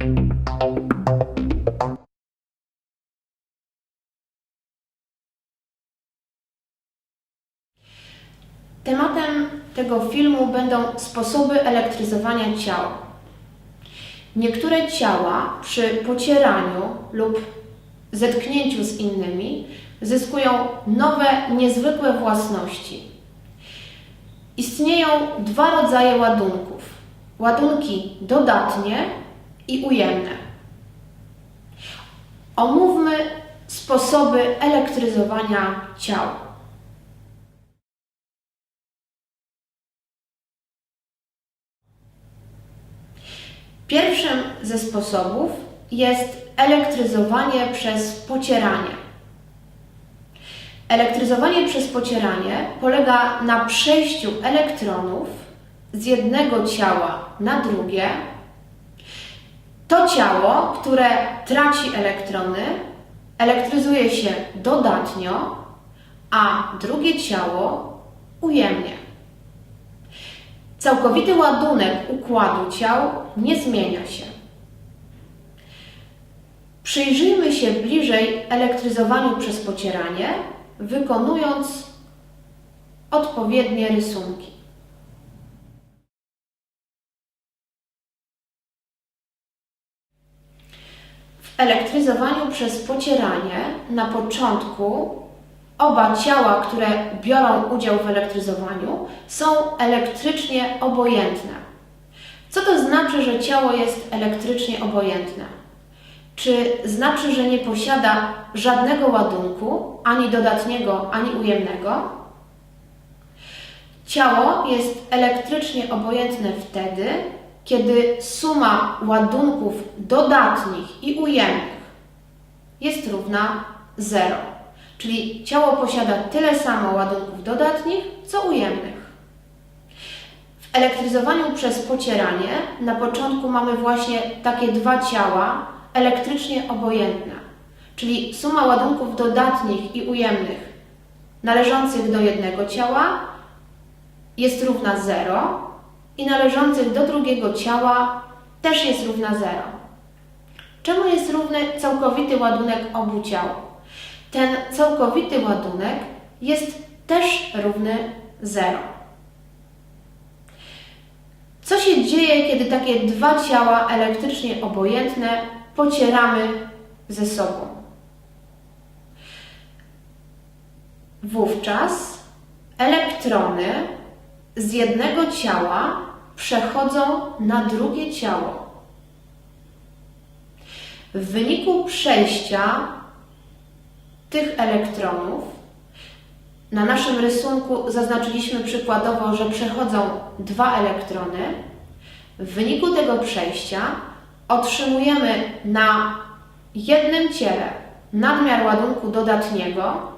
Tematem tego filmu będą sposoby elektryzowania ciał. Niektóre ciała przy pocieraniu lub zetknięciu z innymi zyskują nowe, niezwykłe własności. Istnieją dwa rodzaje ładunków: ładunki dodatnie i ujemne. Omówmy sposoby elektryzowania ciał. Pierwszym ze sposobów jest elektryzowanie przez pocieranie. Elektryzowanie przez pocieranie polega na przejściu elektronów z jednego ciała na drugie. To ciało, które traci elektrony, elektryzuje się dodatnio, a drugie ciało ujemnie. Całkowity ładunek układu ciał nie zmienia się. Przyjrzyjmy się bliżej elektryzowaniu przez pocieranie, wykonując odpowiednie rysunki. Elektryzowaniu przez pocieranie na początku oba ciała, które biorą udział w elektryzowaniu, są elektrycznie obojętne. Co to znaczy, że ciało jest elektrycznie obojętne? Czy znaczy, że nie posiada żadnego ładunku, ani dodatniego, ani ujemnego? Ciało jest elektrycznie obojętne wtedy, kiedy suma ładunków dodatnich i ujemnych jest równa 0. Czyli ciało posiada tyle samo ładunków dodatnich, co ujemnych. W elektryzowaniu przez pocieranie na początku mamy właśnie takie dwa ciała elektrycznie obojętne, czyli suma ładunków dodatnich i ujemnych należących do jednego ciała jest równa 0 i należących do drugiego ciała też jest równa 0. Czemu jest równy całkowity ładunek obu ciał? Ten całkowity ładunek jest też równy 0. Co się dzieje, kiedy takie dwa ciała elektrycznie obojętne pocieramy ze sobą? Wówczas elektrony z jednego ciała przechodzą na drugie ciało. W wyniku przejścia tych elektronów na naszym rysunku zaznaczyliśmy przykładowo, że przechodzą dwa elektrony. W wyniku tego przejścia otrzymujemy na jednym ciele nadmiar ładunku dodatniego,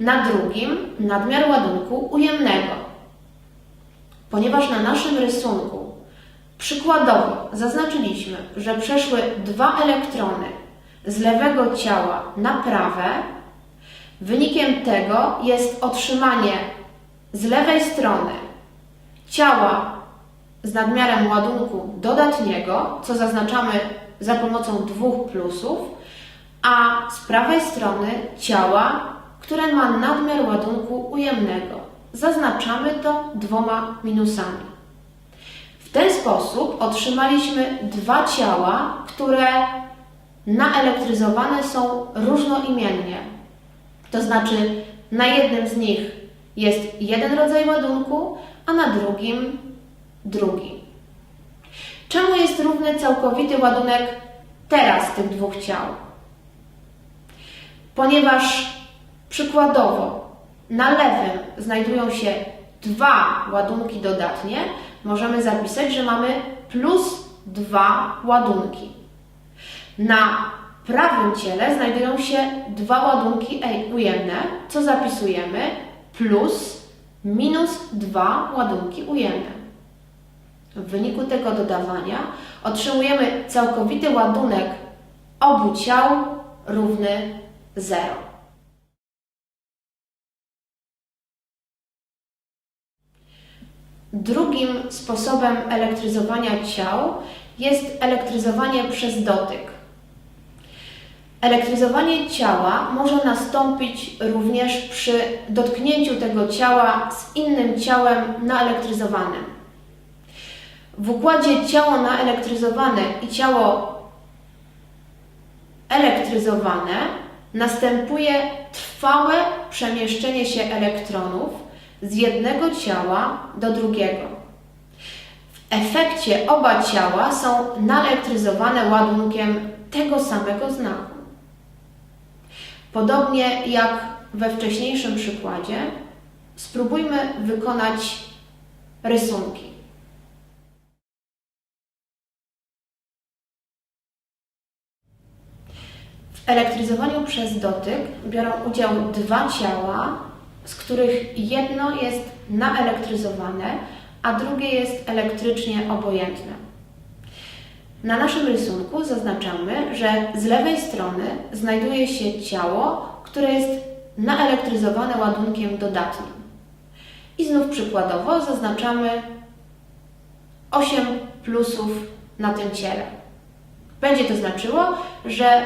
na drugim nadmiar ładunku ujemnego. Ponieważ na naszym rysunku przykładowo zaznaczyliśmy, że przeszły dwa elektrony z lewego ciała na prawe, wynikiem tego jest otrzymanie z lewej strony ciała z nadmiarem ładunku dodatniego, co zaznaczamy za pomocą dwóch plusów, a z prawej strony ciała, które ma nadmiar ładunku ujemnego. Zaznaczamy to dwoma minusami. W ten sposób otrzymaliśmy dwa ciała, które naelektryzowane są różnoimiennie. To znaczy, na jednym z nich jest jeden rodzaj ładunku, a na drugim drugi. Czemu jest równy całkowity ładunek teraz tych dwóch ciał? Ponieważ przykładowo na lewym znajdują się dwa ładunki dodatnie, możemy zapisać, że mamy plus dwa ładunki. Na prawym ciele znajdują się dwa ładunki ujemne, co zapisujemy plus minus dwa ładunki ujemne. W wyniku tego dodawania otrzymujemy całkowity ładunek obu ciał równy 0. Drugim sposobem elektryzowania ciał jest elektryzowanie przez dotyk. Elektryzowanie ciała może nastąpić również przy dotknięciu tego ciała z innym ciałem naelektryzowanym. W układzie ciało naelektryzowane i ciało elektryzowane następuje trwałe przemieszczenie się elektronów z jednego ciała do drugiego. W efekcie oba ciała są naelektryzowane ładunkiem tego samego znaku. Podobnie jak we wcześniejszym przykładzie, spróbujmy wykonać rysunki. W elektryzowaniu przez dotyk biorą udział dwa ciała, z których jedno jest naelektryzowane, a drugie jest elektrycznie obojętne. Na naszym rysunku zaznaczamy, że z lewej strony znajduje się ciało, które jest naelektryzowane ładunkiem dodatnim. I znów przykładowo zaznaczamy 8 plusów na tym ciele. Będzie to znaczyło, że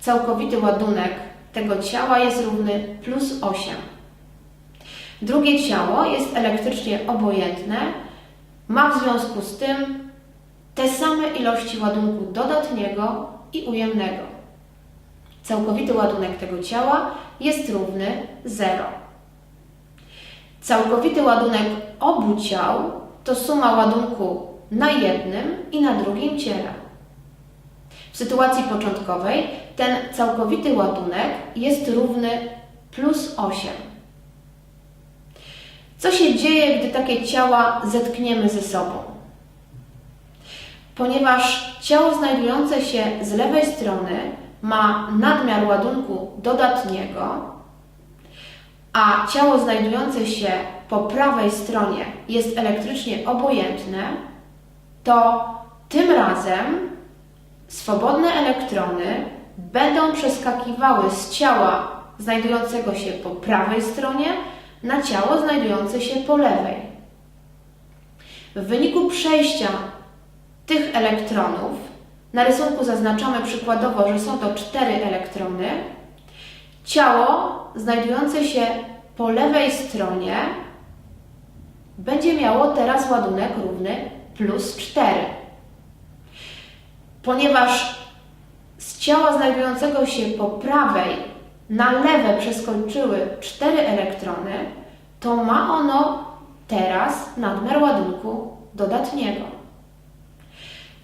całkowity ładunek tego ciała jest równy plus 8. Drugie ciało jest elektrycznie obojętne, ma w związku z tym te same ilości ładunku dodatniego i ujemnego. Całkowity ładunek tego ciała jest równy 0. Całkowity ładunek obu ciał to suma ładunku na jednym i na drugim ciele. W sytuacji początkowej ten całkowity ładunek jest równy plus 8. Co się dzieje, gdy takie ciała zetkniemy ze sobą? Ponieważ ciało znajdujące się z lewej strony ma nadmiar ładunku dodatniego, a ciało znajdujące się po prawej stronie jest elektrycznie obojętne, to tym razem swobodne elektrony będą przeskakiwały z ciała znajdującego się po prawej stronie na ciało znajdujące się po lewej. W wyniku przejścia tych elektronów, na rysunku zaznaczamy przykładowo, że są to cztery elektrony, ciało znajdujące się po lewej stronie będzie miało teraz ładunek równy plus 4. Ponieważ z ciała znajdującego się po prawej na lewe przeskoczyły cztery elektrony, to ma ono teraz nadmiar ładunku dodatniego.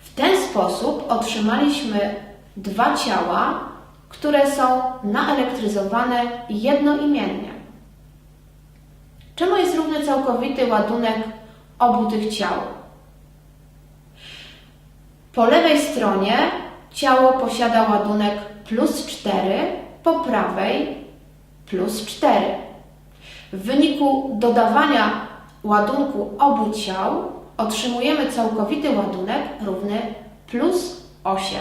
W ten sposób otrzymaliśmy dwa ciała, które są naelektryzowane jednoimiennie. Czemu jest równy całkowity ładunek obu tych ciał? Po lewej stronie ciało posiada ładunek plus 4, po prawej plus 4. W wyniku dodawania ładunku obu ciał otrzymujemy całkowity ładunek równy plus 8.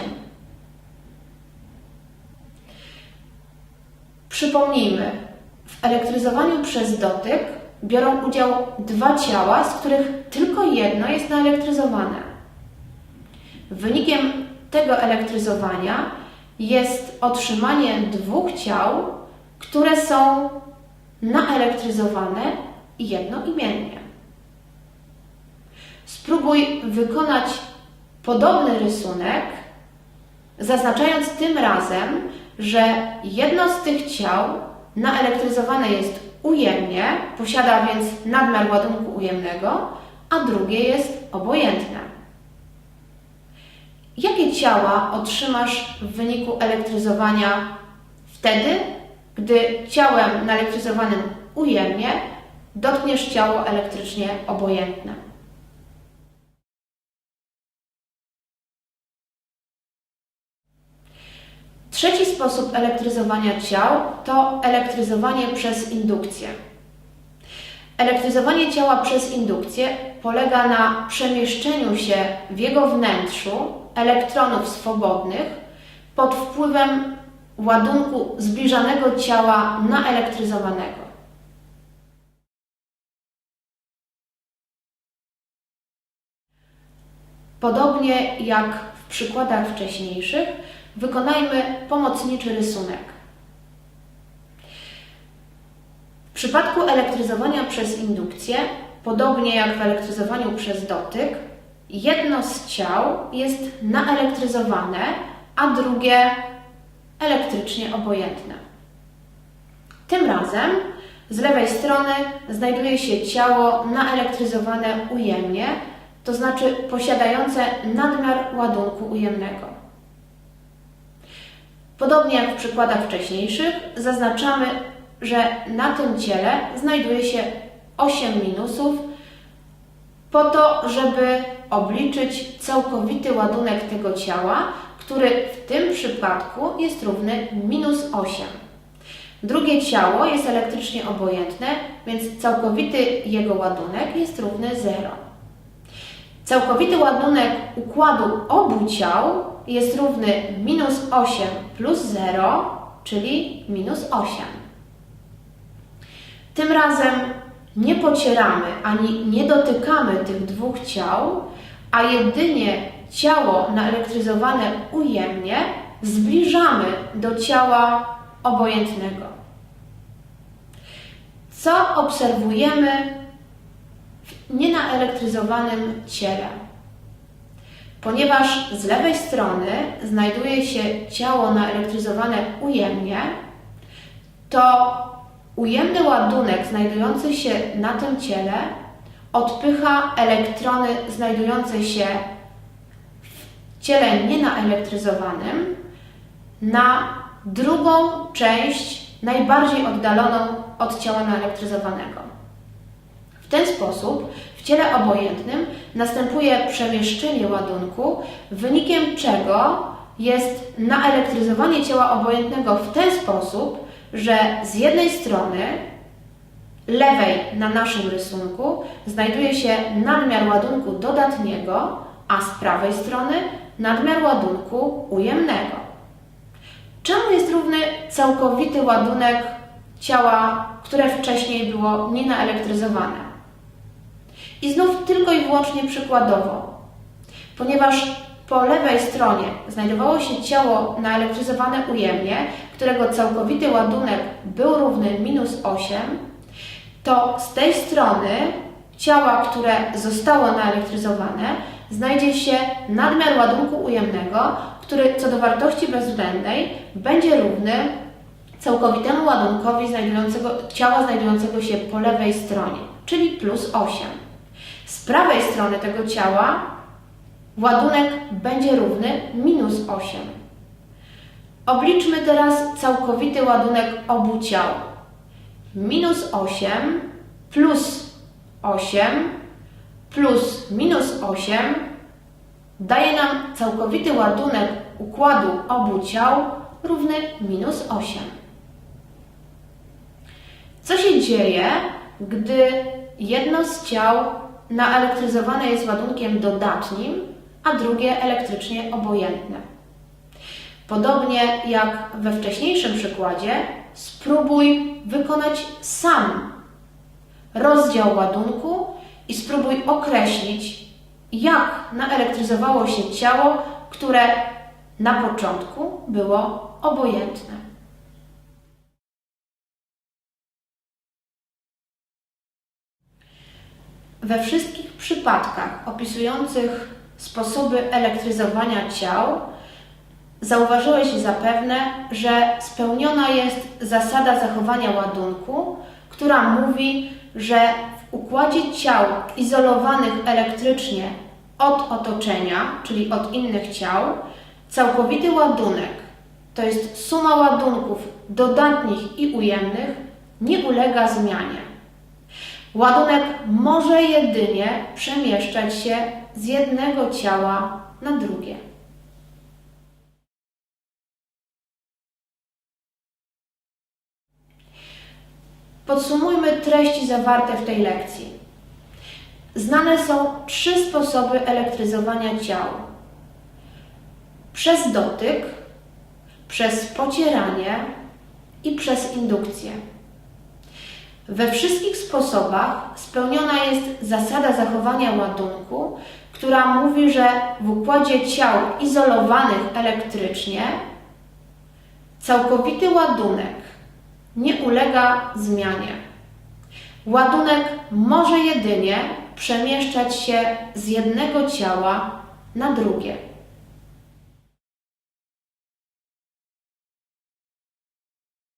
Przypomnijmy, w elektryzowaniu przez dotyk biorą udział dwa ciała, z których tylko jedno jest naelektryzowane. Wynikiem tego elektryzowania jest otrzymanie dwóch ciał, które są naelektryzowane jednoimiennie. Spróbuj wykonać podobny rysunek, zaznaczając tym razem, że jedno z tych ciał naelektryzowane jest ujemnie, posiada więc nadmiar ładunku ujemnego, a drugie jest obojętne. Jakie ciała otrzymasz w wyniku elektryzowania wtedy, gdy ciałem naelektryzowanym ujemnie dotkniesz ciało elektrycznie obojętne? Trzeci sposób elektryzowania ciał to elektryzowanie przez indukcję. Elektryzowanie ciała przez indukcję polega na przemieszczeniu się w jego wnętrzu elektronów swobodnych pod wpływem ładunku zbliżanego ciała naelektryzowanego. Podobnie jak w przykładach wcześniejszych, wykonajmy pomocniczy rysunek. W przypadku elektryzowania przez indukcję, podobnie jak w elektryzowaniu przez dotyk, jedno z ciał jest naelektryzowane, a drugie elektrycznie obojętne. Tym razem z lewej strony znajduje się ciało naelektryzowane ujemnie, to znaczy posiadające nadmiar ładunku ujemnego. Podobnie jak w przykładach wcześniejszych, zaznaczamy, że na tym ciele znajduje się 8 minusów, po to, żeby obliczyć całkowity ładunek tego ciała, który w tym przypadku jest równy minus 8. Drugie ciało jest elektrycznie obojętne, więc całkowity jego ładunek jest równy 0. Całkowity ładunek układu obu ciał jest równy minus 8 plus 0, czyli minus 8. Tym razem nie pocieramy ani nie dotykamy tych dwóch ciał, a jedynie ciało naelektryzowane ujemnie zbliżamy do ciała obojętnego. Co obserwujemy w nienaelektryzowanym ciele? Ponieważ z lewej strony znajduje się ciało naelektryzowane ujemnie, to ujemny ładunek znajdujący się na tym ciele odpycha elektrony znajdujące się w ciele nienaelektryzowanym na drugą część, najbardziej oddaloną od ciała naelektryzowanego. W ten sposób w ciele obojętnym następuje przemieszczenie ładunku, wynikiem czego jest naelektryzowanie ciała obojętnego w ten sposób, że z jednej strony lewej na naszym rysunku znajduje się nadmiar ładunku dodatniego, a z prawej strony nadmiar ładunku ujemnego. Czemu jest równy całkowity ładunek ciała, które wcześniej było nienaelektryzowane? I znów tylko i wyłącznie przykładowo, ponieważ po lewej stronie znajdowało się ciało naelektryzowane ujemnie, którego całkowity ładunek był równy minus 8, to z tej strony ciała, które zostało naelektryzowane, znajdzie się nadmiar ładunku ujemnego, który co do wartości bezwzględnej będzie równy całkowitemu ładunkowi znajdującego, ciała znajdującego się po lewej stronie, czyli plus 8. Z prawej strony tego ciała ładunek będzie równy minus 8. Obliczmy teraz całkowity ładunek obu ciał. Minus 8 plus 8 plus minus 8 daje nam całkowity ładunek układu obu ciał równy minus 8. Co się dzieje, gdy jedno z ciał naelektryzowane jest ładunkiem dodatnim, a drugie elektrycznie obojętne? Podobnie jak we wcześniejszym przykładzie, spróbuj wykonać sam rozdział ładunku i spróbuj określić, jak naelektryzowało się ciało, które na początku było obojętne. We wszystkich przypadkach opisujących sposoby elektryzowania ciał, zauważyłeś zapewne, że spełniona jest zasada zachowania ładunku, która mówi, że w układzie ciał izolowanych elektrycznie od otoczenia, czyli od innych ciał, całkowity ładunek, to jest suma ładunków dodatnich i ujemnych, nie ulega zmianie. Ładunek może jedynie przemieszczać się z jednego ciała na drugie. Podsumujmy treści zawarte w tej lekcji. Znane są trzy sposoby elektryzowania ciał: przez dotyk, przez pocieranie i przez indukcję. We wszystkich sposobach spełniona jest zasada zachowania ładunku, która mówi, że w układzie ciał izolowanych elektrycznie całkowity ładunek nie ulega zmianie. Ładunek może jedynie przemieszczać się z jednego ciała na drugie.